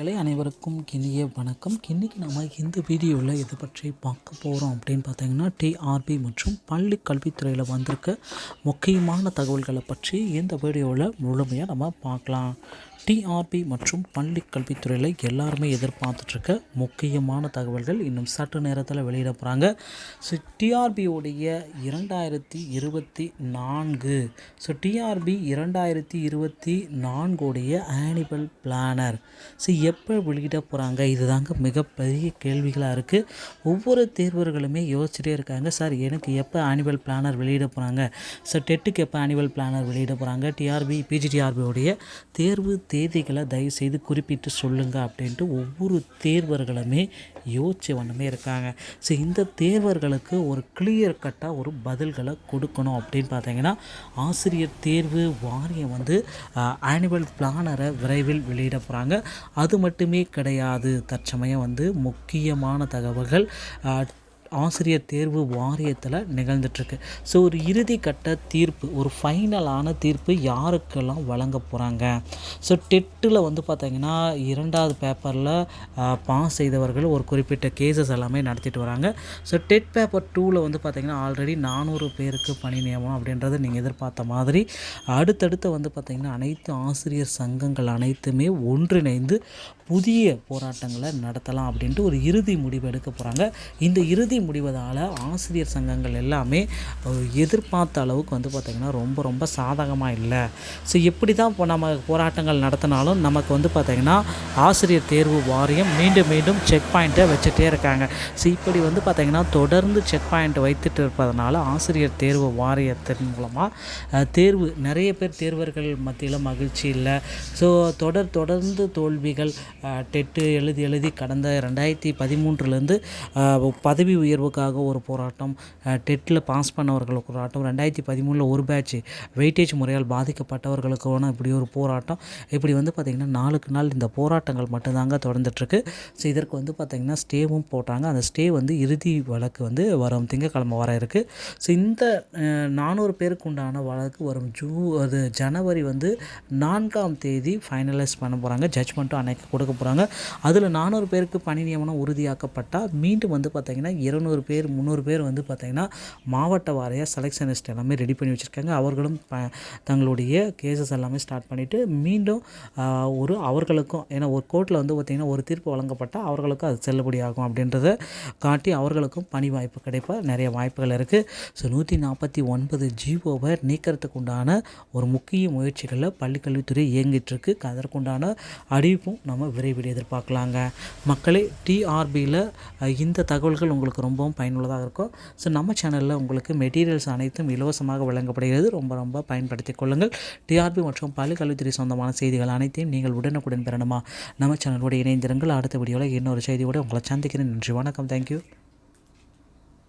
மக்களே அனைவருக்கும் இனிய வணக்கம். இன்றைக்கி நம்ம இந்த வீடியோவில் எதை பற்றி பார்க்க போகிறோம் அப்படின்னு பார்த்தீங்கன்னா டிஆர்பி மற்றும் பள்ளி கல்வித்துறையில் வந்திருக்க முக்கியமான தகவல்களை பற்றி இந்த வீடியோவில் முழுமையாக நம்ம பார்க்கலாம். டிஆர்பி மற்றும் பள்ளி கல்வித்துறையில் எல்லாருமே எதிர்பார்த்துட்ருக்க முக்கியமான தகவல்கள் இன்னும் சற்று நேரத்தில் வெளியிட போகிறாங்க ஸோ டிஆர்பியோடைய இரண்டாயிரத்தி இருபத்தி நான்கு ஸோ டிஆர்பி இரண்டாயிரத்தி இருபத்தி நான்குடைய ஆனிபல் பிளானர் ஸோ எப்போ வெளியிட போகிறாங்க இதுதாங்க மிகப்பெரிய கேள்விகளாக இருக்குது ஒவ்வொரு தேர்வர்களுமே யோசிச்சுட்டே இருக்காங்க. சார் எனக்கு எப்போ ஆனுவல் பிளானர் வெளியிட போகிறாங்க சார் டெட்டுக்கு எப்போ ஆனுவல் பிளானர் வெளியிட போகிறாங்க டிஆர்பி பிஜிடிஆர்பியோடைய தேர்வு தேதிகளை தயவுசெய்து குறிப்பிட்டு சொல்லுங்கள் அப்படின்ட்டு ஒவ்வொரு தேர்வர்களுமே யோசிச்சு வண்ணமே இருக்காங்க. ஸோ இந்த தேர்வர்களுக்கு ஒரு கிளியர் கட்டாக ஒரு பதில்களை கொடுக்கணும் அப்படின்னு பார்த்தீங்கன்னா ஆசிரியர் தேர்வு வாரியம் வந்து ஆனுவல் பிளானரை விரைவில் வெளியிட போகிறாங்க அது மட்டுமே கிடையாது. தற்சமயம் வந்து முக்கியமான தகவல்கள் ஆசிரியர் தேர்வு வாரியத்தில் நிகழ்ந்துட்டுருக்கு. ஸோ ஒரு இறுதி கட்ட தீர்ப்பு ஒரு ஃபைனலான தீர்ப்பு யாருக்கெல்லாம் வழங்க போகிறாங்க ஸோ டெட்டில் வந்து பார்த்திங்கன்னா இரண்டாவது பேப்பரில் பாஸ் செய்தவர்கள் ஒரு குறிப்பிட்ட கேசஸ் எல்லாமே நடத்திட்டு வராங்க. ஸோ டெட் பேப்பர் டூவில் வந்து பார்த்திங்கன்னா ஆல்ரெடி நானூறு பேருக்கு பணி நியமனம் அப்படின்றது நீங்கள் எதிர்பார்த்த மாதிரி. அடுத்தடுத்து வந்து பார்த்திங்கன்னா அனைத்து ஆசிரியர் சங்கங்கள் அனைத்துமே ஒன்றிணைந்து புதிய போராட்டங்களை நடத்தலாம் அப்படின்ட்டு ஒரு இறுதி முடிவு எடுக்க போகிறாங்க இந்த இறுதி முடிவதால் ஆசிரியர் சங்கங்கள் எல்லாமே எதிர்பார்த்த அளவுக்கு வந்து பார்த்திங்கன்னா ரொம்ப ரொம்ப சாதகமாக இல்லை. ஸோ எப்படி தான் இப்போ நம்ம போராட்டங்கள் நடத்தினாலும் நமக்கு வந்து பார்த்திங்கன்னா ஆசிரியர் தேர்வு வாரியம் மீண்டும் மீண்டும் செக் பாயிண்ட்டை வச்சுட்டே இருக்காங்க. ஸோ இப்படி வந்து பார்த்திங்கன்னா தொடர்ந்து செக் பாயிண்ட் வைத்துட்டு இருப்பதனால ஆசிரியர் தேர்வு வாரியத்தின் மூலமாக தேர்வு நிறைய பேர் தேர்வர்கள் மத்தியில் மகிழ்ச்சி இல்லை. ஸோ தொடர் தொடர்ந்து தோல்விகள் டெட்டு எழுதி எழுதி கடந்த ரெண்டாயிரத்தி பதிமூன்றுலேருந்து பதவி உயர்வுக்காக ஒரு போராட்டம் டெட்டில் பாஸ் பண்ணவர்களுக்கு ஒரு போராட்டம் ரெண்டாயிரத்தி பதிமூணில் ஒரு பேட்ச் வெயிட்டேஜ் முறையால் பாதிக்கப்பட்டவர்களுக்கான இப்படி ஒரு போராட்டம். இப்படி வந்து பார்த்திங்கன்னா நாளுக்கு நாள் இந்த போராட்டங்கள் மட்டும்தாங்க தொடர்ந்துட்டுருக்கு. ஸோ இதற்கு வந்து பார்த்திங்கன்னா ஸ்டேவும் போட்டாங்க. அந்த ஸ்டே வந்து இறுதி வழக்கு வந்து வரும் திங்கக்கிழமை வர இருக்குது ஸோ இந்த நானூறு பேருக்கு உண்டான வழக்கு வரும் ஜூ அது ஜனவரி வந்து நான்காம் தேதி ஃபைனலைஸ் பண்ண போகிறாங்க ஜட்ஜ்மெண்ட்டும் அன்னைக்கு கொடுக்க போகிறாங்க அதில் நானூறு பேருக்கு பணி நியமனம் உறுதியாக்கப்பட்டால் மீண்டும் வந்து பார்த்திங்கன்னா இருநூறு பேர் முந்நூறு பேர் வந்து பார்த்திங்கன்னா மாவட்ட வாரியாக செலெக்ஷனிஸ்ட் எல்லாமே ரெடி பண்ணி வச்சுருக்காங்க. அவர்களும் ப தங்களுடைய கேசஸ் எல்லாமே ஸ்டார்ட் பண்ணிவிட்டு மீண்டும் ஒரு அவர்களுக்கும் ஏன்னா ஒரு கோர்ட்டில் வந்து பார்த்திங்கன்னா ஒரு தீர்ப்பு வழங்கப்பட்டால் அவர்களுக்கும் அது செல்லுபடியாகும் அப்படின்றத காட்டி அவர்களுக்கும் பணி வாய்ப்பு கிடைப்ப நிறைய வாய்ப்புகள் இருக்குது ஸோ நூற்றி நாற்பத்தி ஒன்பது ஜிஓவை நீக்கிறதுக்கு உண்டான ஒரு முக்கிய முயற்சிகளில் பள்ளிக்கல்வித்துறை இயங்கிட்டு இருக்கு. அதற்குண்டான அறிவிப்பும் நம்ம விரைவில் எதிர்பார்க்கலாங்க. மக்களே டிஆர்பியில் இந்த தகவல்கள் உங்களுக்கு ரொம்பவும் பயனுள்ளதாக இருக்கும். ஸோ நம்ம சேனலில் உங்களுக்கு மெட்டீரியல்ஸ் அனைத்தும் இலவசமாக வழங்கப்படுகிறது. ரொம்ப ரொம்ப பயன்படுத்திக் கொள்ளுங்கள். டிஆர்பி மற்றும் பள்ளி கல்வித்துறை சொந்தமான செய்திகள் அனைத்தையும் நீங்கள் உடனுக்குடன் பெறணுமா? நம்ம சேனலோட இணைந்திருங்கள். அடுத்த வீடியோவில் இன்னொரு செய்தியோடு உங்களை சந்திக்கிறேன். நன்றி வணக்கம். தேங்க்யூ